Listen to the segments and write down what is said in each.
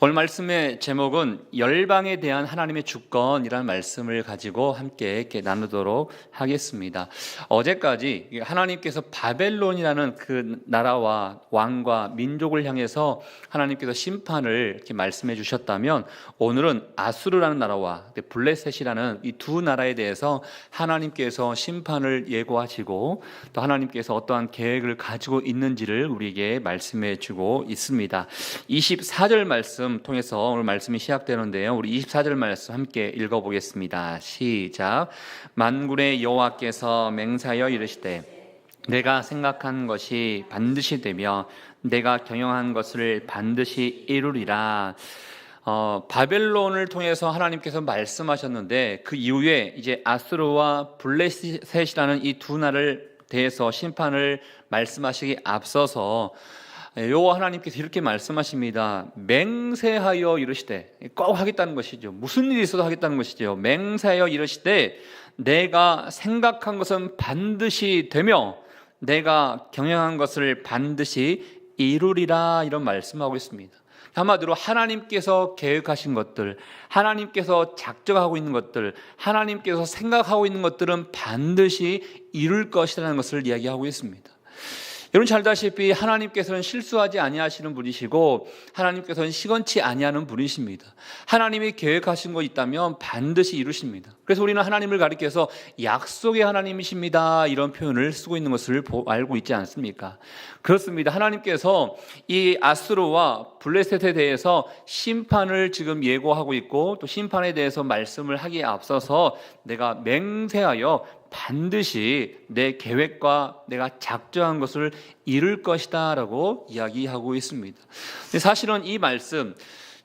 오늘 말씀의 제목은 열방에 대한 하나님의 주권이라는 말씀을 가지고 함께 이렇게 나누도록 하겠습니다. 어제까지 하나님께서 바벨론이라는 그 나라와 왕과 민족을 향해서 하나님께서 심판을 이렇게 말씀해 주셨다면 오늘은 아수르라는 나라와 블레셋이라는 이 두 나라에 대해서 하나님께서 심판을 예고하시고 또 하나님께서 어떠한 계획을 가지고 있는지를 우리에게 말씀해 주고 있습니다. 24절 말씀 통해서 오늘 말씀이 시작되는데요. 우리 24절 말씀 함께 읽어보겠습니다. 시작. 만군의 여호와께서 맹사여 이르시되 내가 생각한 것이 반드시 되며 내가 경영한 것을 반드시 이루리라. 어, 바벨론을 통해서 하나님께서 말씀하셨는데 그 이후에 이제 아수르와 블레셋이라는 이 두 나라를 대해서 심판을 말씀하시기 앞서서 여호와 하나님께서 이렇게 말씀하십니다. 맹세하여 이르시되 꼭 하겠다는 것이죠. 무슨 일이 있어도 하겠다는 것이죠. 맹세하여 이르시되 내가 생각한 것은 반드시 되며 내가 경영한 것을 반드시 이루리라 이런 말씀하고 있습니다. 한마디로 하나님께서 계획하신 것들, 하나님께서 작정하고 있는 것들, 하나님께서 생각하고 있는 것들은 반드시 이룰 것이라는 것을 이야기하고 있습니다. 여러분 잘 다시피 하나님께서는 실수하지 아니하시는 분이시고 하나님께서는 시건치 아니하는 분이십니다. 하나님이 계획하신 거 있다면 반드시 이루십니다. 그래서 우리는 하나님을 가리켜서 약속의 하나님이십니다. 이런 표현을 쓰고 있는 것을 알고 있지 않습니까? 그렇습니다. 하나님께서 이 아스로와 블레셋에 대해서 심판을 지금 예고하고 있고 또 심판에 대해서 말씀을 하기에 앞서서 내가 맹세하여 반드시 내 계획과 내가 작정한 것을 이룰 것이다라고 이야기하고 있습니다. 사실은 이 말씀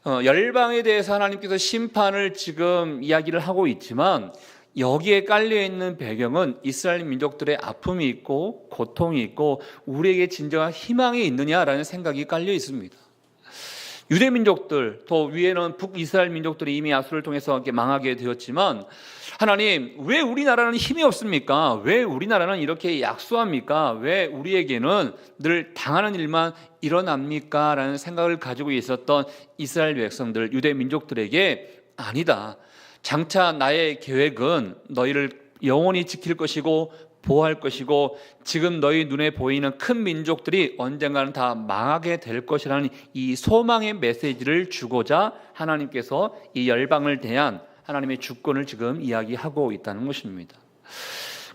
어, 열방에 대해서 하나님께서 심판을 지금 이야기를 하고 있지만 여기에 깔려 있는 배경은 이스라엘 민족들의 아픔이 있고 고통이 있고 우리에게 진정한 희망이 있느냐라는 생각이 깔려 있습니다. 유대 민족들 또 위에는 북이스라엘 민족들이 이미 아수를 통해서 이렇게 망하게 되었지만 하나님 왜 우리나라는 힘이 없습니까? 왜 우리나라는 이렇게 약소합니까? 왜 우리에게는 늘 당하는 일만 일어납니까? 라는 생각을 가지고 있었던 이스라엘 백성들 유대 민족들에게 아니다. 장차 나의 계획은 너희를 영원히 지킬 것이고 보호할 것이고 지금 너희 눈에 보이는 큰 민족들이 언젠가는 다 망하게 될 것이라는 이 소망의 메시지를 주고자 하나님께서 이 열방을 대한 하나님의 주권을 지금 이야기하고 있다는 것입니다.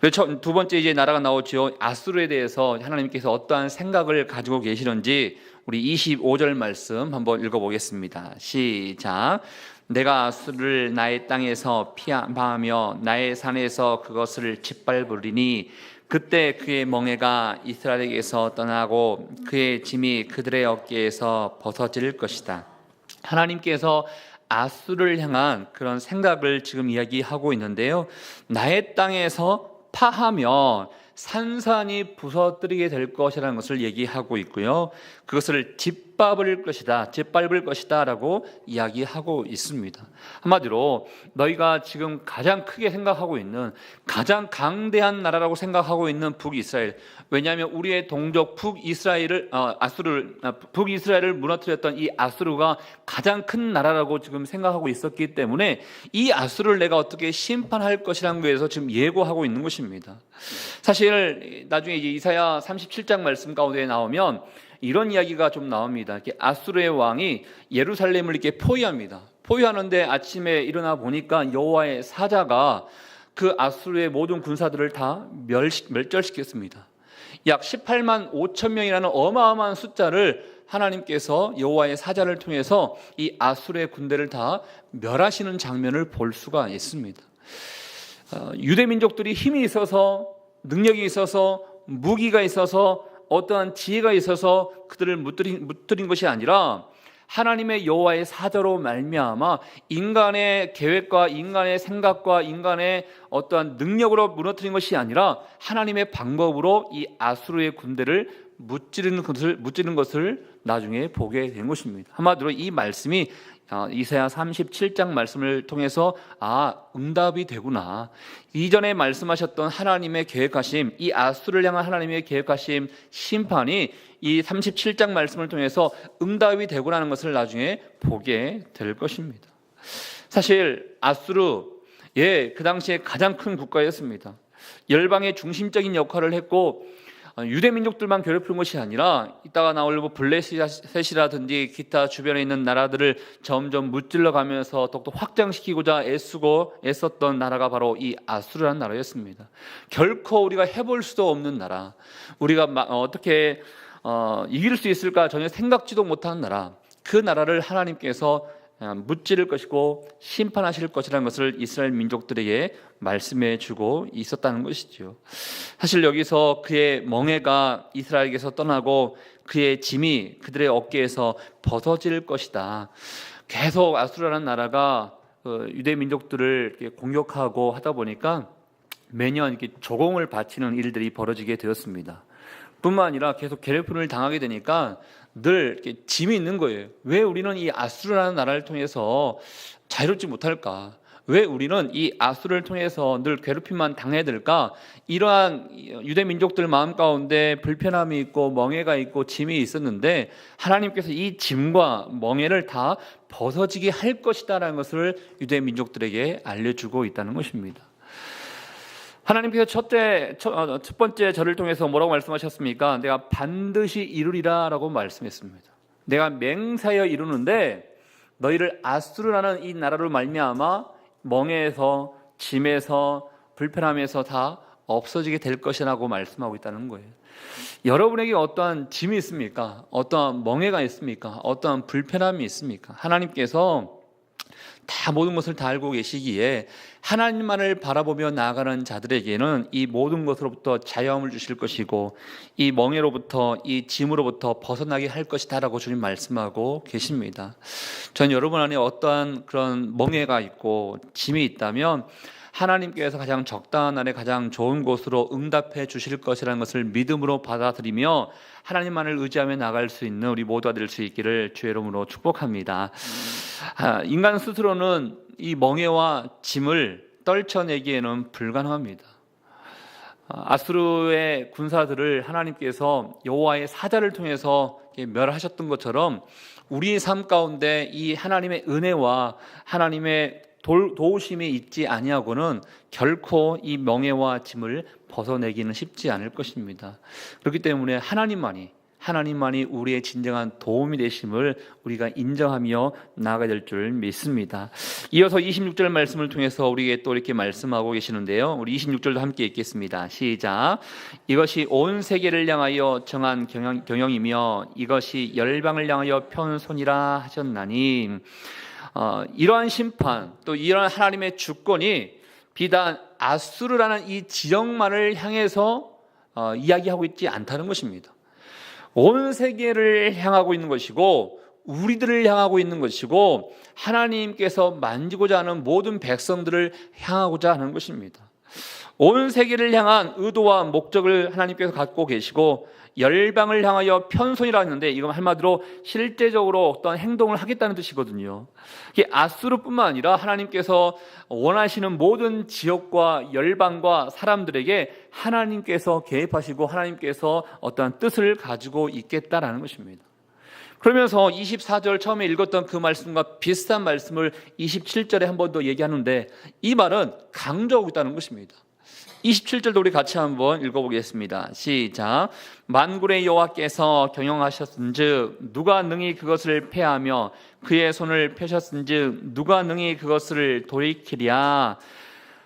그래서 두 번째 이제 나라가 나오죠. 아수르에 대해서 하나님께서 어떠한 생각을 가지고 계시는지 우리 25절 말씀 한번 읽어보겠습니다. 시작. 내가 아수를 나의 땅에서 피하며 나의 산에서 그것을 짓밟으리니 그때 그의 멍에가 이스라엘에게서 떠나고 그의 짐이 그들의 어깨에서 벗어질 것이다. 하나님께서 아수를 향한 그런 생각을 지금 이야기하고 있는데요. 나의 땅에서 파하면 산산이 부서뜨리게 될 것이라는 것을 얘기하고 있고요. 그것을 짓밟을 것이다, 짓밟을 것이다 라고 이야기하고 있습니다. 한마디로 너희가 지금 가장 크게 생각하고 있는 가장 강대한 나라라고 생각하고 있는 북이스라엘. 왜냐하면 우리의 동족 북이스라엘을 어, 아수르 아, 북이스라엘을 무너뜨렸던 이 아수르가 가장 큰 나라라고 지금 생각하고 있었기 때문에 이 아수르를 내가 어떻게 심판할 것이라는 거에서 지금 예고하고 있는 것입니다. 사실 나중에 이제 이사야 37장 말씀 가운데 나오면 이런 이야기가 좀 나옵니다. 이렇게 아수르의 왕이 예루살렘을 이렇게 포위합니다. 포위하는데 아침에 일어나 보니까 여호와의 사자가 그 아수르의 모든 군사들을 다 멸절시켰습니다. 약 18만 5천 명이라는 어마어마한 숫자를 하나님께서 여호와의 사자를 통해서 이 아수르의 군대를 다 멸하시는 장면을 볼 수가 있습니다. 어, 유대 민족들이 힘이 있어서 능력이 있어서 무기가 있어서 어떠한 지혜가 있어서 그들을 무뜨린, 무뜨린 것이 아니라 하나님의 여호와의 사자로 말미암아 인간의 계획과 인간의 생각과 인간의 어떠한 능력으로 무너뜨린 것이 아니라 하나님의 방법으로 이 아수르의 군대를 무찌르는 것을 무찌르는 것을 나중에 보게 된 것입니다. 한마디로 이 말씀이 어, 이사야 37장 말씀을 통해서 아 응답이 되구나 이전에 말씀하셨던 하나님의 계획하심 이 아수를 향한 하나님의 계획하심 심판이 이 37장 말씀을 통해서 응답이 되구나는 것을 나중에 보게 될 것입니다. 사실 아수르 예, 그 당시에 가장 큰 국가였습니다. 열방의 중심적인 역할을 했고 어, 유대 민족들만 괴롭히는 것이 아니라 이따가 나올 뭐 블레셋이라든지 기타 주변에 있는 나라들을 점점 무찔러 가면서 더욱더 확장시키고자 애쓰고 애썼던 나라가 바로 이 아수르라는 나라였습니다. 결코 우리가 해볼 수도 없는 나라, 우리가 마- 어, 어떻게 어, 이길 수 있을까 전혀 생각지도 못하는 나라, 그 나라를 하나님께서 어, 무찌를 것이고 심판하실 것이라는 것을 이스라엘 민족들에게 말씀해 주고 있었다는 것이죠. 사실 여기서 그의 멍해가 이스라엘에게서 떠나고 그의 짐이 그들의 어깨에서 벗어질 것이다. 계속 아수라라는 나라가 어, 유대 민족들을 공격하고 하다 보니까 매년 이렇게 조공을 바치는 일들이 벌어지게 되었습니다. 뿐만 아니라 계속 괴롭힘을 당하게 되니까 늘 짐이 있는 거예요. 왜 우리는 이 아수르라는 나라를 통해서 자유롭지 못할까? 왜 우리는 이 아수르를 통해서 늘 괴롭힘만 당해야 될까? 이러한 유대 민족들 마음 가운데 불편함이 있고 멍해가 있고 짐이 있었는데 하나님께서 이 짐과 멍해를 다 벗어지게 할 것이다라는 것을 유대 민족들에게 알려주고 있다는 것입니다. 하나님께서 첫째, 첫, 어, 첫 번째 저를 통해서 뭐라고 말씀하셨습니까? 내가 반드시 이루리라라고 말씀했습니다. 내가 맹사여 이루는데 너희를 아수르라는 이 나라로 말미암아 멍에서 짐에서 불편함에서 다 없어지게 될 것이라고 말씀하고 있다는 거예요. 여러분에게 어떠한 짐이 있습니까? 어떠한 멍해가 있습니까? 어떠한 불편함이 있습니까? 하나님께서 다 모든 것을 다 알고 계시기에 하나님만을 바라보며 나아가는 자들에게는 이 모든 것으로부터 자유함을 주실 것이고 이 멍에로부터 이 짐으로부터 벗어나게 할 것이다라고 주님 말씀하고 계십니다. 전 여러분 안에 어떠한 그런 멍에가 있고 짐이 있다면 하나님께서 가장 적당한 날에 가장 좋은 곳으로 응답해 주실 것이라는 것을 믿음으로 받아들이며 하나님만을 의지하며 나갈 수 있는 우리 모두가 될 수 있기를 주의 이름으로 축복합니다. 아, 인간 스스로는 이 멍해와 짐을 떨쳐내기에는 불가능합니다. 아, 아수르의 군사들을 하나님께서 여호와의 사자를 통해서 멸하셨던 것처럼 우리 삶 가운데 이 하나님의 은혜와 하나님의 돌- 도우심이 있지 아니하고는 결코 이 명예와 짐을 벗어내기는 쉽지 않을 것입니다. 그렇기 때문에 하나님만이 하나님만이 우리의 진정한 도움이 되심을 우리가 인정하며 나아가야 될 줄 믿습니다. 이어서 26절 말씀을 통해서 우리에게 또 이렇게 말씀하고 계시는데요. 우리 26절도 함께 읽겠습니다. 시작. 이것이 온 세계를 향하여 정한 경영, 경영이며 이것이 열방을 향하여 편 손이라 하셨나니 어, 이러한 심판 또 이러한 하나님의 주권이 비단 아수르라는 이 지역만을 향해서 어, 이야기하고 있지 않다는 것입니다. 온 세계를 향하고 있는 것이고 우리들을 향하고 있는 것이고 하나님께서 만지고자 하는 모든 백성들을 향하고자 하는 것입니다. 온 세계를 향한 의도와 목적을 하나님께서 갖고 계시고 열방을 향하여 편손이라 했는데 이건 한마디로 실제적으로 어떤 행동을 하겠다는 뜻이거든요. 이게 아수르뿐만 아니라 하나님께서 원하시는 모든 지역과 열방과 사람들에게 하나님께서 개입하시고 하나님께서 어떠한 뜻을 가지고 있겠다라는 것입니다. 그러면서 24절 처음에 읽었던 그 말씀과 비슷한 말씀을 27절에 한 번 더 얘기하는데 이 말은 강조하고 있다는 것입니다. 27절도 우리 같이 한번 읽어보겠습니다. 시작. 만군의 여호와께서 경영하셨은즉 누가 능히 그것을 패하며 그의 손을 펴셨은즉 누가 능히 그것을 돌이키랴.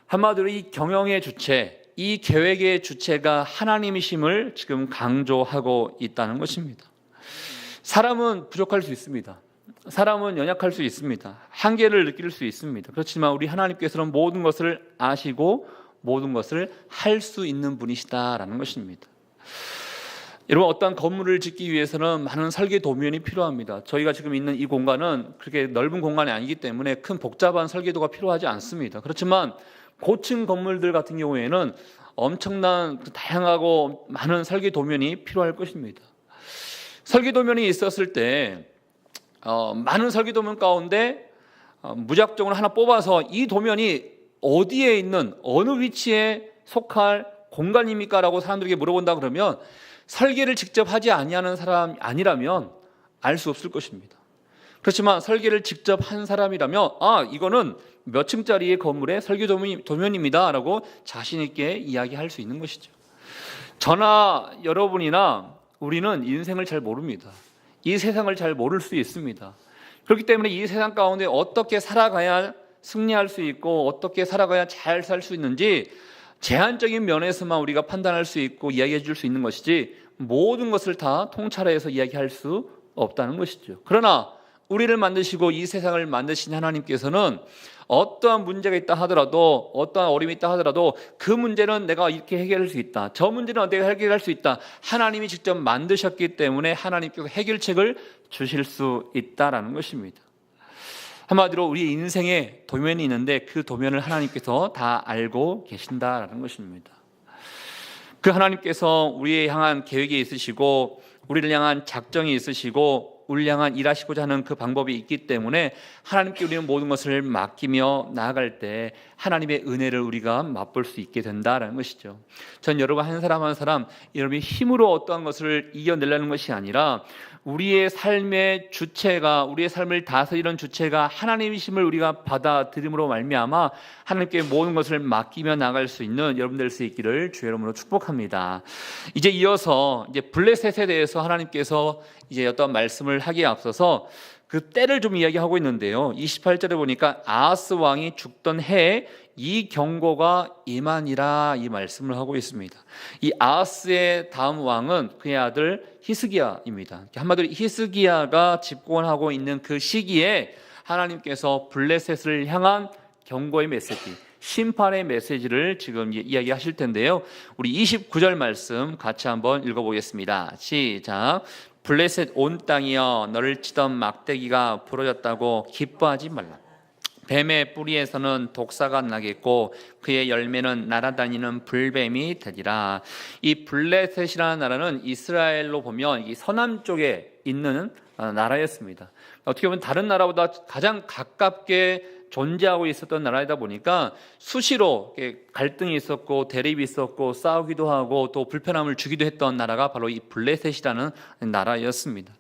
한마디로 이 경영의 주체, 이 계획의 주체가 하나님이심을 지금 강조하고 있다는 것입니다. 사람은 부족할 수 있습니다. 사람은 연약할 수 있습니다. 한계를 느낄 수 있습니다. 그렇지만 우리 하나님께서는 모든 것을 아시고 모든 것을 할 수 있는 분이시다라는 것입니다. 여러분 어떠한 건물을 짓기 위해서는 많은 설계 도면이 필요합니다. 저희가 지금 있는 이 공간은 그렇게 넓은 공간이 아니기 때문에 큰 복잡한 설계도가 필요하지 않습니다. 그렇지만 고층 건물들 같은 경우에는 엄청난 그 다양하고 많은 설계 도면이 필요할 것입니다. 설계 도면이 있었을 때 어, 많은 설계 도면 가운데 어, 무작정으로 하나 뽑아서 이 도면이 어디에 있는 어느 위치에 속할 공간입니까라고 사람들에게 물어본다 그러면 설계를 직접 하지 아니하는 사람 아니라면 알 수 없을 것입니다. 그렇지만 설계를 직접 한 사람이라면 아 이거는 몇 층짜리의 건물의 설계 도면, 도면입니다라고 자신 있게 이야기할 수 있는 것이죠. 저나 여러분이나 우리는 인생을 잘 모릅니다. 이 세상을 잘 모를 수 있습니다. 그렇기 때문에 이 세상 가운데 어떻게 살아가야 승리할 수 있고 어떻게 살아가야 잘 살 수 있는지 제한적인 면에서만 우리가 판단할 수 있고 이야기해 줄 수 있는 것이지 모든 것을 다 통찰해서 이야기할 수 없다는 것이죠. 그러나 우리를 만드시고 이 세상을 만드신 하나님께서는 어떠한 문제가 있다 하더라도 어떠한 어려움이 있다 하더라도 그 문제는 내가 이렇게 해결할 수 있다. 저 문제는 어떻게 해결할 수 있다. 하나님이 직접 만드셨기 때문에 하나님께서 해결책을 주실 수 있다라는 것입니다. 한마디로 우리 인생에 도면이 있는데 그 도면을 하나님께서 다 알고 계신다라는 것입니다. 그 하나님께서 우리에 향한 계획이 있으시고 우리를 향한 작정이 있으시고 우리를 향한 일하시고자 하는 그 방법이 있기 때문에 하나님께 우리는 모든 것을 맡기며 나아갈 때 하나님의 은혜를 우리가 맛볼 수 있게 된다라는 것이죠. 전 여러분 한 사람 한 사람 여러분이 힘으로 어떠한 것을 이겨내려는 것이 아니라 우리의 삶의 주체가 우리의 삶을 다스리는 주체가 하나님이심을 우리가 받아들임으로 말미암아 하나님께 모든 것을 맡기며 나갈 수 있는 여러분 될 수 있기를 주의 이름으로 축복합니다. 이제 이어서 이제 블레셋에 대해서 하나님께서 이제 어떤 말씀을 하기에 앞서서 그 때를 좀 이야기하고 있는데요. 28절에 보니까 아하스 왕이 죽던 해에 이 경고가 임하니라 이 말씀을 하고 있습니다. 이 아하스의 다음 왕은 그의 아들 히스기야입니다. 한마디로 히스기야가 집권하고 있는 그 시기에 하나님께서 블레셋을 향한 경고의 메시지, 심판의 메시지를 지금 이야기하실 텐데요. 우리 29절 말씀 같이 한번 읽어보겠습니다. 시작. 블레셋 온 땅이여 너를 치던 막대기가 부러졌다고 기뻐하지 말라. 뱀의 뿌리에서는 독사가 나겠고 그의 열매는 날아다니는 불뱀이 되리라. 이 블레셋이라는 나라는 이스라엘로 보면 이 서남 쪽에 있는 어, 나라였습니다. 어떻게 보면 다른 나라보다 가장 가깝게 존재하고 있었던 나라이다 보니까 수시로 갈등이 있었고 대립이 있었고 싸우기도 하고 또 불편함을 주기도 했던 나라가 바로 이 블레셋이라는 나라였습니다.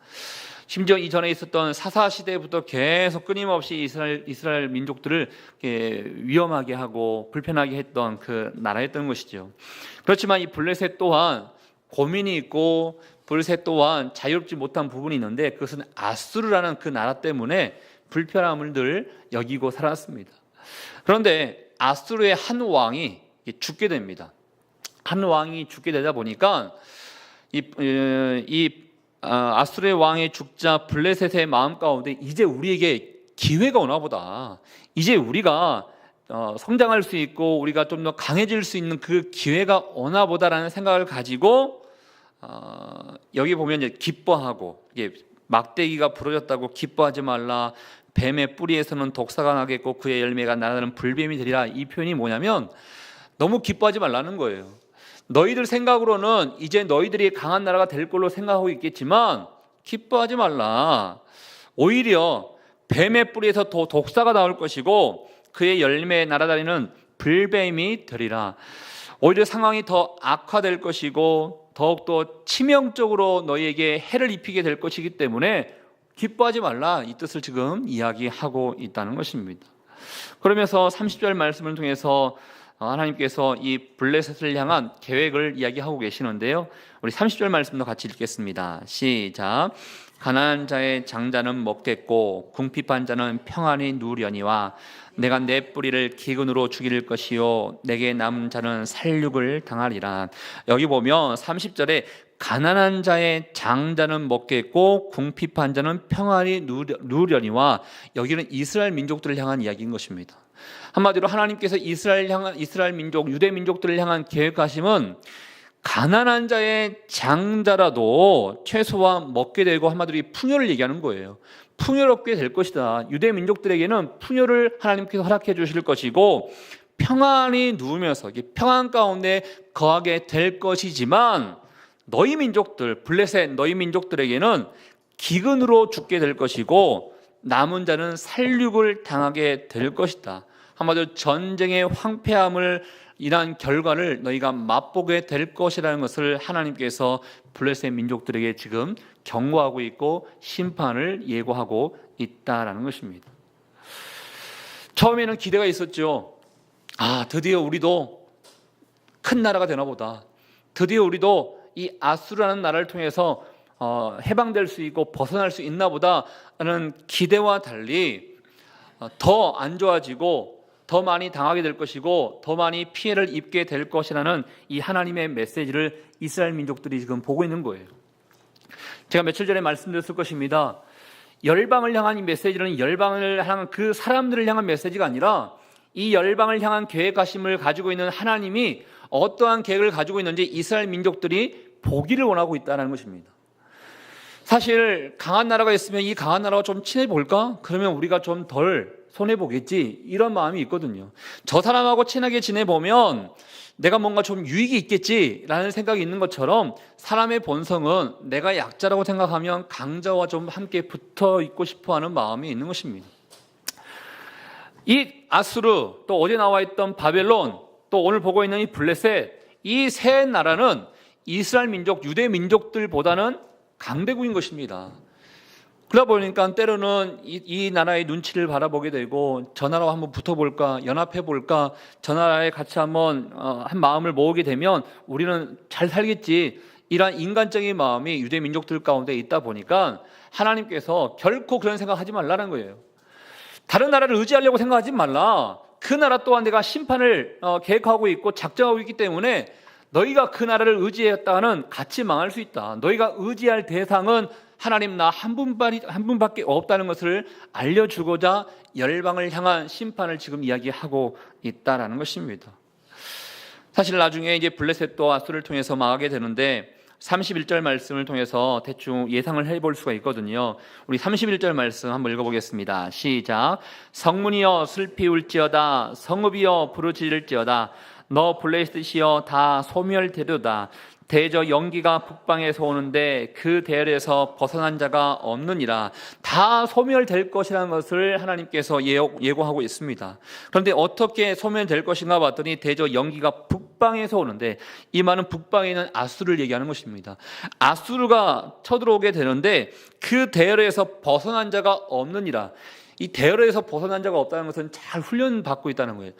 심지어 이전에 있었던 사사 시대부터 계속 끊임없이 이스라엘, 이스라엘 민족들을 위험하게 하고 불편하게 했던 그 나라였던 것이죠. 그렇지만 이 블레셋 또한 고민이 있고 블레셋 또한 자유롭지 못한 부분이 있는데 그것은 아수르라는 그 나라 때문에 불편함을 늘 여기고 살았습니다. 그런데 아수르의 한 왕이 죽게 됩니다. 한 왕이 죽게 되다 보니까 이, 이 아, 아수르의 왕의 죽자 블레셋의 마음 가운데 이제 우리에게 기회가 오나 보다. 이제 우리가 어, 성장할 수 있고 우리가 좀 더 강해질 수 있는 그 기회가 오나 보다라는 생각을 가지고 어, 여기 보면 기뻐하고 이게 막대기가 부러졌다고 기뻐하지 말라. 뱀의 뿌리에서는 독사가 나겠고 그의 열매가 나는 불뱀이 되리라. 이 표현이 뭐냐면 너무 기뻐하지 말라는 거예요. 너희들 생각으로는 이제 너희들이 강한 나라가 될 걸로 생각하고 있겠지만 기뻐하지 말라. 오히려 뱀의 뿌리에서 더 독사가 나올 것이고 그의 열매에 날아다니는 불뱀이 되리라. 오히려 상황이 더 악화될 것이고 더욱더 치명적으로 너희에게 해를 입히게 될 것이기 때문에 기뻐하지 말라 이 뜻을 지금 이야기하고 있다는 것입니다. 그러면서 30절 말씀을 통해서 하나님께서 이 블레셋을 향한 계획을 이야기하고 계시는데요. 우리 30절 말씀도 같이 읽겠습니다. 시작. 가난한 자의 장자는 먹겠고 궁핍한 자는 평안히 누려니와 내가 내 뿌리를 기근으로 죽일 것이요 내게 남은 자는 살육을 당하리라. 여기 보면 30절에 가난한 자의 장자는 먹겠고 궁핍한 자는 평안히 누려니와 여기는 이스라엘 민족들을 향한 이야기인 것입니다. 한마디로 하나님께서 이스라엘 향한 이스라엘 민족, 유대 민족들을 향한 계획하심은 가난한 자의 장자라도 최소한 먹게 되고 한마디로 풍요를 얘기하는 거예요. 풍요롭게 될 것이다. 유대 민족들에게는 풍요를 하나님께서 허락해 주실 것이고 평안히 누우면서 이 평안 가운데 거하게 될 것이지만 너희 민족들 블레셋 너희 민족들에게는 기근으로 죽게 될 것이고 남은 자는 살육을 당하게 될 것이다. 한마디로 전쟁의 황폐함을 인한 결과를 너희가 맛보게 될 것이라는 것을 하나님께서 블레셋 민족들에게 지금 경고하고 있고 심판을 예고하고 있다라는 것입니다. 처음에는 기대가 있었죠. 아, 드디어 우리도 큰 나라가 되나 보다. 드디어 우리도 이 아수라는 나라를 통해서 어, 해방될 수 있고 벗어날 수 있나 보다는 기대와 달리 어, 더안 좋아지고 더 많이 당하게 될 것이고 더 많이 피해를 입게 될 것이라는 이 하나님의 메시지를 이스라엘 민족들이 지금 보고 있는 거예요. 제가 며칠 전에 말씀드렸을 것입니다. 열방을 향한 이 메시지는 열방을 향한 그 사람들을 향한 메시지가 아니라 이 열방을 향한 계획하심을 가지고 있는 하나님이 어떠한 계획을 가지고 있는지 이스라엘 민족들이 보기를 원하고 있다는 것입니다. 사실 강한 나라가 있으면 이 강한 나라와 좀 친해 볼까? 그러면 우리가 좀 덜 손해 보겠지. 이런 마음이 있거든요. 저 사람하고 친하게 지내 보면 내가 뭔가 좀 유익이 있겠지라는 생각이 있는 것처럼 사람의 본성은 내가 약자라고 생각하면 강자와 좀 함께 붙어 있고 싶어 하는 마음이 있는 것입니다. 이 아수르 또 어제 나와 있던 바벨론 또 오늘 보고 있는 이 블레셋 이 세 나라는 이스라엘 민족 유대 민족들보다는 강대국인 것입니다. 그러다 보니까 때로는 이, 이, 나라의 눈치를 바라보게 되고 저 나라와 한번 붙어볼까 연합해 볼까 저 나라에 같이 한번 어, 한 마음을 모으게 되면 우리는 잘 살겠지 이러한 인간적인 마음이 유대 민족들 가운데 있다 보니까 하나님께서 결코 그런 생각하지 말라는 거예요. 다른 나라를 의지하려고 생각하지 말라. 그 나라 또한 내가 심판을 어, 계획하고 있고 작정하고 있기 때문에 너희가 그 나라를 의지했다가는 같이 망할 수 있다. 너희가 의지할 대상은 하나님 나 한 분밖에 한 분밖에 없다는 것을 알려주고자 열방을 향한 심판을 지금 이야기하고 있다라는 것입니다. 사실 나중에 이제 블레셋도 아수를 통해서 망하게 되는데 31절 말씀을 통해서 대충 예상을 해볼 수가 있거든요. 우리 31절 말씀 한번 읽어보겠습니다. 시작. 성문이여 슬피 울지어다 성읍이여 부르짖을지어다 너 블레셋이여 다 소멸되도다 대저 연기가 북방에서 오는데 그 대열에서 벗어난 자가 없느니라 다 소멸될 것이라는 것을 하나님께서 예고하고 있습니다. 그런데 어떻게 소멸될 것인가 봤더니 대저 연기가 북방에서 오는데 이 말은 북방에 있는 아수를 얘기하는 것입니다. 아수르가 쳐들어오게 되는데 그 대열에서 벗어난 자가 없느니라. 이 대열에서 벗어난 자가 없다는 것은 잘 훈련받고 있다는 거예요.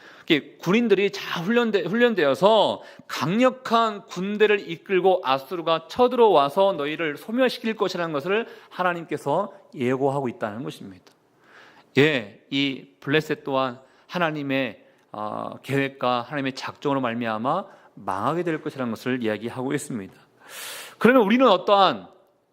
군인들이 잘 훈련되, 훈련되어서 강력한 군대를 이끌고 아수르가 쳐들어와서 너희를 소멸시킬 것이라는 것을 하나님께서 예고하고 있다는 것입니다. 예, 이 블레셋 또한 하나님의 어, 계획과 하나님의 작정으로 말미암아 망하게 될 것이라는 것을 이야기하고 있습니다. 그러면 우리는 어떠한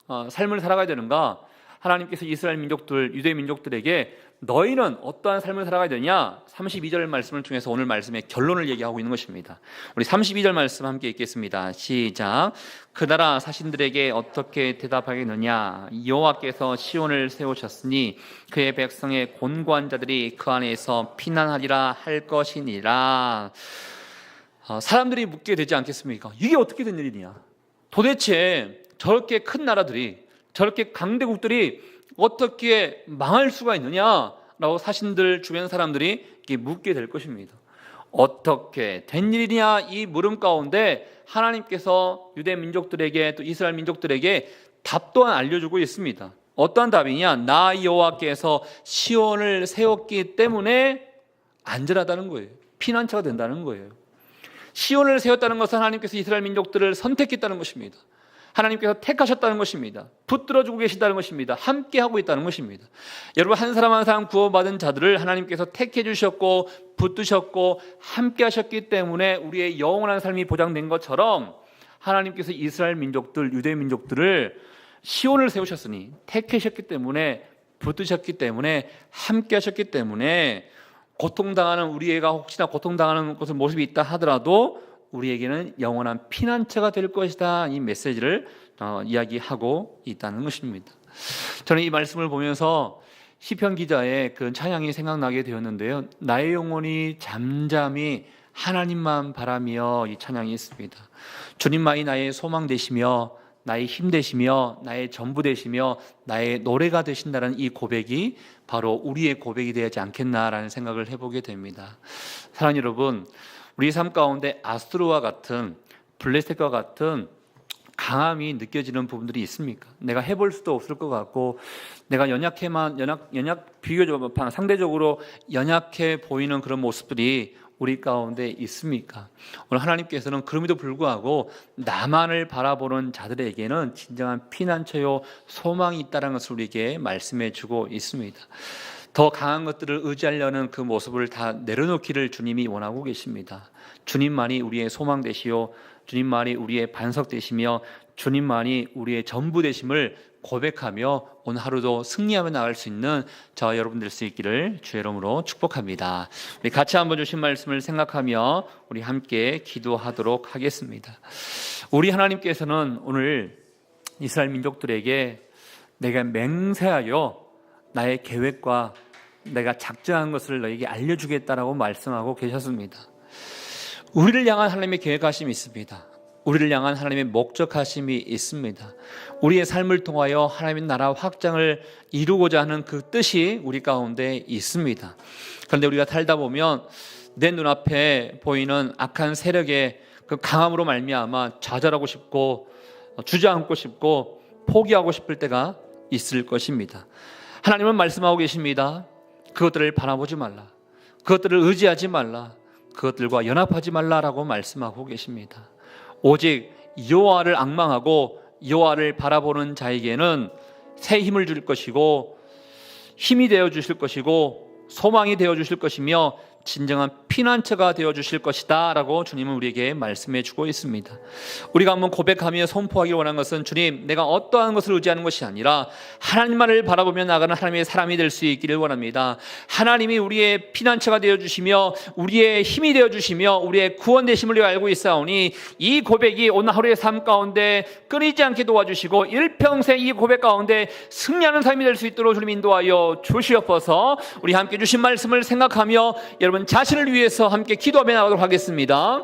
어, 삶을 살아가야 되는가? 하나님께서 이스라엘 민족들, 유대 민족들에게 너희는 어떠한 삶을 살아가야 되냐? 32절 말씀을 통해서 오늘 말씀의 결론을 얘기하고 있는 것입니다. 우리 32절 말씀 함께 읽겠습니다. 시작. 그 나라 사신들에게 어떻게 대답하겠느냐? 여호와께서 시온을 세우셨으니 그의 백성의 곤고한 자들이 그 안에서 피난하리라 할 것이니라. 어, 사람들이 묻게 되지 않겠습니까? 이게 어떻게 된 일이냐? 도대체 저렇게 큰 나라들이 저렇게 강대국들이 어떻게 망할 수가 있느냐라고 사신들 주변 사람들이 묻게 될 것입니다. 어떻게 된 일이냐 이 물음 가운데 하나님께서 유대 민족들에게 또 이스라엘 민족들에게 답 또한 알려주고 있습니다. 어떠한 답이냐? 나 여호와께서 시온을 세웠기 때문에 안전하다는 거예요. 피난처가 된다는 거예요. 시온을 세웠다는 것은 하나님께서 이스라엘 민족들을 선택했다는 것입니다. 하나님께서 택하셨다는 것입니다. 붙들어주고 계신다는 것입니다. 함께하고 있다는 것입니다. 여러분 한 사람 한 사람 구원받은 자들을 하나님께서 택해 주셨고 붙드셨고 함께하셨기 때문에 우리의 영원한 삶이 보장된 것처럼 하나님께서 이스라엘 민족들 유대 민족들을 시온을 세우셨으니 택하셨기 때문에 붙드셨기 때문에 함께하셨기 때문에 고통당하는 우리 애가 혹시나 고통당하는 것을 모습이 있다 하더라도 우리에게는 영원한 피난처가 될 것이다. 이 메시지를 어, 이야기하고 있다는 것입니다. 저는 이 말씀을 보면서 시편 기자의 그 찬양이 생각나게 되었는데요. 나의 영혼이 잠잠히 하나님만 바라며 이 찬양이 있습니다. 주님만이 나의 소망 되시며 나의 힘 되시며 나의 전부 되시며 나의 노래가 되신다는 이 고백이 바로 우리의 고백이 되지 않겠나라는 생각을 해보게 됩니다. 사랑 여러분, 우리 삶 가운데 아스트로와 같은 블레셋과 같은 강함이 느껴지는 부분들이 있습니까? 내가 해볼 수도 없을 것 같고 내가 연약해만 연약 연약 비교적 상대적으로 연약해 보이는 그런 모습들이 우리 가운데 있습니까? 오늘 하나님께서는 그럼에도 불구하고 나만을 바라보는 자들에게는 진정한 피난처요 소망이 있다는 것을 우리에게 말씀해 주고 있습니다. 더 강한 것들을 의지하려는 그 모습을 다 내려놓기를 주님이 원하고 계십니다. 주님만이 우리의 소망 되시요 주님만이 우리의 반석 되시며 주님만이 우리의 전부 되심을 고백하며 오늘 하루도 승리하며 나갈 수 있는 저와 여러분 될 수 있기를 주의 이름으로 축복합니다. 우리 같이 한번 주신 말씀을 생각하며 우리 함께 기도하도록 하겠습니다. 우리 하나님께서는 오늘 이스라엘 민족들에게 내가 맹세하여 나의 계획과 내가 작정한 것을 너에게 알려주겠다라고 말씀하고 계셨습니다. 우리를 향한 하나님의 계획하심이 있습니다. 우리를 향한 하나님의 목적하심이 있습니다. 우리의 삶을 통하여 하나님의 나라 확장을 이루고자 하는 그 뜻이 우리 가운데 있습니다. 그런데 우리가 살다 보면 내 눈앞에 보이는 악한 세력의 그 강함으로 말미암아 좌절하고 싶고 주저앉고 싶고 포기하고 싶을 때가 있을 것입니다. 하나님은 말씀하고 계십니다. 그것들을 바라보지 말라. 그것들을 의지하지 말라. 그것들과 연합하지 말라라고 말씀하고 계십니다. 오직 여호와를 악망하고 여호와를 바라보는 자에게는 새 힘을 줄 것이고 힘이 되어 주실 것이고 소망이 되어 주실 것이며 진정한 피난처가 되어 주실 것이다 라고 주님은 우리에게 말씀해 주고 있습니다. 우리가 한번 고백하며 선포하기 원하는 것은 주님, 내가 어떠한 것을 의지하는 것이 아니라 하나님만을 바라보며 나가는 하나님의 사람이 될 수 있기를 원합니다. 하나님이 우리의 피난처가 되어 주시며 우리의 힘이 되어 주시며 우리의 구원 되심을 알고 있사오니 이 고백이 오늘 하루의 삶 가운데 끊이지 않게 도와주시고 일평생 이 고백 가운데 승리하는 삶이 될 수 있도록 주님 인도하여 주시옵소서. 우리 함께 주신 말씀을 생각하며 여러분 자신을 위해 서 함께 기도하며 나가도록 하겠습니다.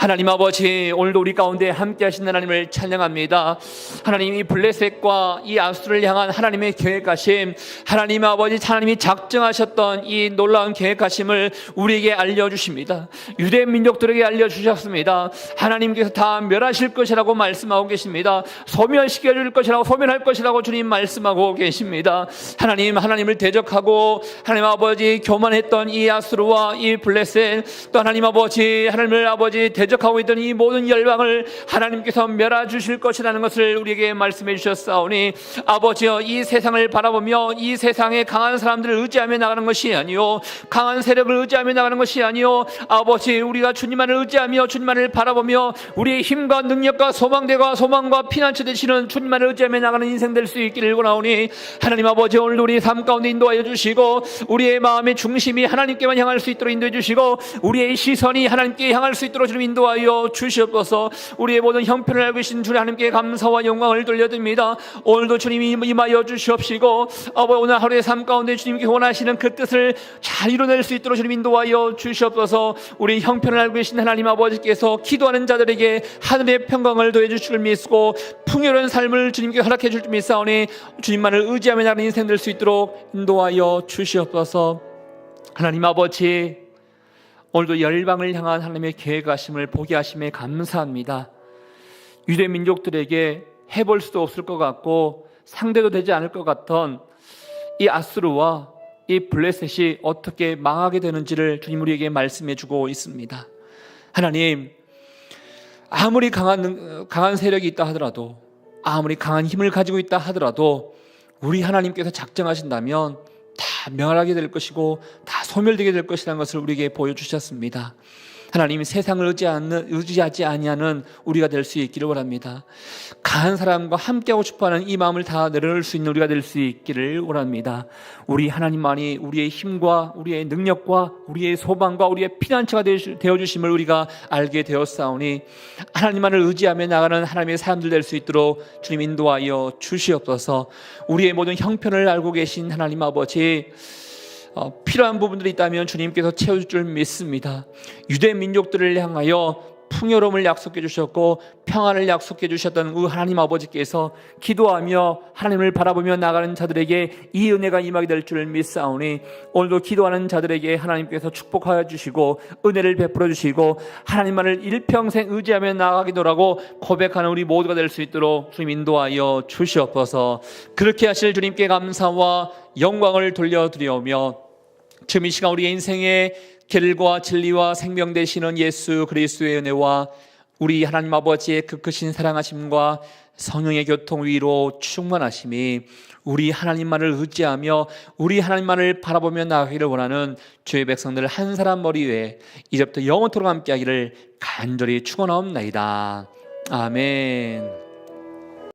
하나님 아버지 오늘도 우리 가운데 함께 하신 하나님을 찬양합니다. 하나님 이 블레셋과 이 아수를 향한 하나님의 계획하심 하나님 아버지 하나님이 작정하셨던 이 놀라운 계획하심을 우리에게 알려주십니다. 유대 민족들에게 알려주셨습니다. 하나님께서 다 멸하실 것이라고 말씀하고 계십니다. 소멸시켜 줄 것이라고 소멸할 것이라고 주님 말씀하고 계십니다. 하나님 하나님을 대적하고 하나님 아버지 교만했던 이 아수르와 이 블레셋 또 하나님 아버지 하나님을 아버지 대 대적하고 있던 이 모든 열방을 하나님께서 멸하 주실 것이라는 것을 우리에게 말씀해 주셨사오니 아버지여 이 세상을 바라보며 이 세상에 강한 사람들을 의지하며 나가는 것이 아니요 강한 세력을 의지하며 나가는 것이 아니요 아버지 우리가 주님만을 의지하며 주님만을 바라보며 우리의 힘과 능력과 소망대가 소망과 피난처 되시는 주님만을 의지하며 나가는 인생 될 수 있기를 원하오니 하나님 아버지 오늘 우리 삶 가운데 인도하여 주시고 우리의 마음의 중심이 하나님께만 향할 수 있도록 인도해 주시고 우리의 시선이 하나님께 향할 수 있도록 주님 인도 하여 주시옵소서. 우리의 모든 형편을 알고 계신 주님 하나님께 감사와 영광을 돌려드립니다. 오늘도 주님이 임하여 주시옵시고 아버지 오늘 하루의 삶 가운데 주님께 원하시는 그 뜻을 잘 이뤄낼 수 있도록 주님 인도하여 주시옵소서. 우리 형편을 알고 계신 하나님 아버지께서 기도하는 자들에게 하늘의 평강을 더해 주실 줄 믿고 풍요로운 삶을 주님께 허락해 줄줄 믿사오니 주님만을 의지하며 나가는 인생 될 수 있도록 인도하여 주시옵소서. 하나님 아버지 오늘도 열방을 향한 하나님의 계획하심을 보게 하심에 감사합니다. 유대 민족들에게 해볼 수도 없을 것 같고 상대도 되지 않을 것 같던 이 아스루와 이 블레셋이 어떻게 망하게 되는지를 주님 우리에게 말씀해 주고 있습니다. 하나님, 아무리 강한, 강한 세력이 있다 하더라도, 아무리 강한 힘을 가지고 있다 하더라도, 우리 하나님께서 작정하신다면 다 멸하게 될 것이고 다 소멸되게 될 것이라는 것을 우리에게 보여주셨습니다. 하나님 세상을 의지하는, 의지하지 아니하는 우리가 될 수 있기를 원합니다. 강한 사람과 함께하고 싶어하는 이 마음을 다 내려놓을 수 있는 우리가 될 수 있기를 원합니다. 우리 하나님만이 우리의 힘과 우리의 능력과 우리의 소망과 우리의 피난처가 되어 주심을 우리가 알게 되었사오니 하나님만을 의지하며 나가는 하나님의 사람들 될 수 있도록 주님 인도하여 주시옵소서 우리의 모든 형편을 알고 계신 하나님 아버지 어, 필요한 부분들이 있다면 주님께서 채워줄 줄 믿습니다. 유대 민족들을 향하여 풍요로움을 약속해 주셨고 평안을 약속해 주셨던 그 하나님 아버지께서 기도하며 하나님을 바라보며 나가는 자들에게 이 은혜가 임하게 될 줄 믿사오니 오늘도 기도하는 자들에게 하나님께서 축복하여 주시고 은혜를 베풀어 주시고 하나님만을 일평생 의지하며 나가기도라고 고백하는 우리 모두가 될 수 있도록 주님 인도하여 주시옵소서. 그렇게 하실 주님께 감사와 영광을 돌려드리오며 지금 이 시간 우리의 인생의 길과 진리와 생명 되시는 예수 그리스도의 은혜와 우리 하나님 아버지의 그 크신 사랑하심과 성령의 교통 위로 충만하심이 우리 하나님만을 의지하며 우리 하나님만을 바라보며 나가기를 원하는 주의 백성들 한 사람 머리 위에 이제부터 영원토록 함께하기를 간절히 축원하옵나이다. 아멘.